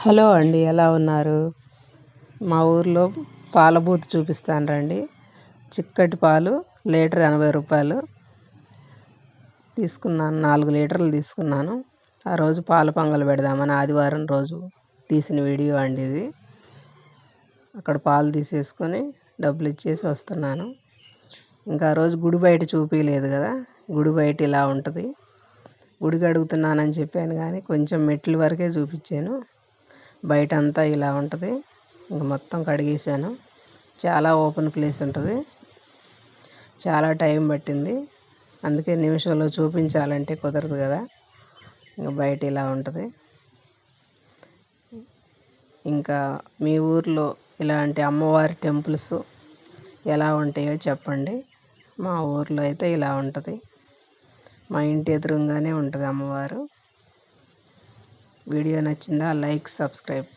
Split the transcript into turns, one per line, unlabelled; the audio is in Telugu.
హలో అండి ఎలా ఉన్నారు? మా ఊర్లో పాల బూత్ చూపిస్తాను రండి. చిక్కటి పాలు లీటర్ ఎనభై రూపాయలు. తీసుకున్నాను నాలుగు లీటర్లు తీసుకున్నాను. ఆ రోజు పాల పొంగల్ పెడదామని ఆదివారం రోజు తీసిన వీడియో అండి ఇది. అక్కడ పాలు తీసేసుకొని డబ్బులు ఇచ్చేసి వస్తున్నాను. ఇంకా ఆ రోజు గుడి బయట చూపించలేదు కదా గుడి బయట ఇలా ఉంటుంది. గుడికి అడుగుతున్నానని చెప్పాను కానీ కొంచెం మెట్ల వరకే చూపించాను. బయట అంతా ఇలా ఉంటుంది. ఇంక మొత్తం కడిగేసాను. చాలా ఓపెన్ ప్లేస్ ఉంటుంది. చాలా టైం పట్టింది. అందుకే నిమిషంలో చూపించాలంటే కుదరదు కదా. ఇంకా బయట ఇలా ఉంటుంది. ఇంకా మీ ఊర్లో ఇలాంటి అమ్మవారి టెంపుల్స్ ఎలా ఉంటాయో చెప్పండి. మా ఊర్లో అయితే ఇలా ఉంటుంది. మా ఇంటి ఎదురుగానే ఉంటుంది అమ్మవారు. వీడియో నచ్చిందా లైక్ సబ్స్క్రైబ్.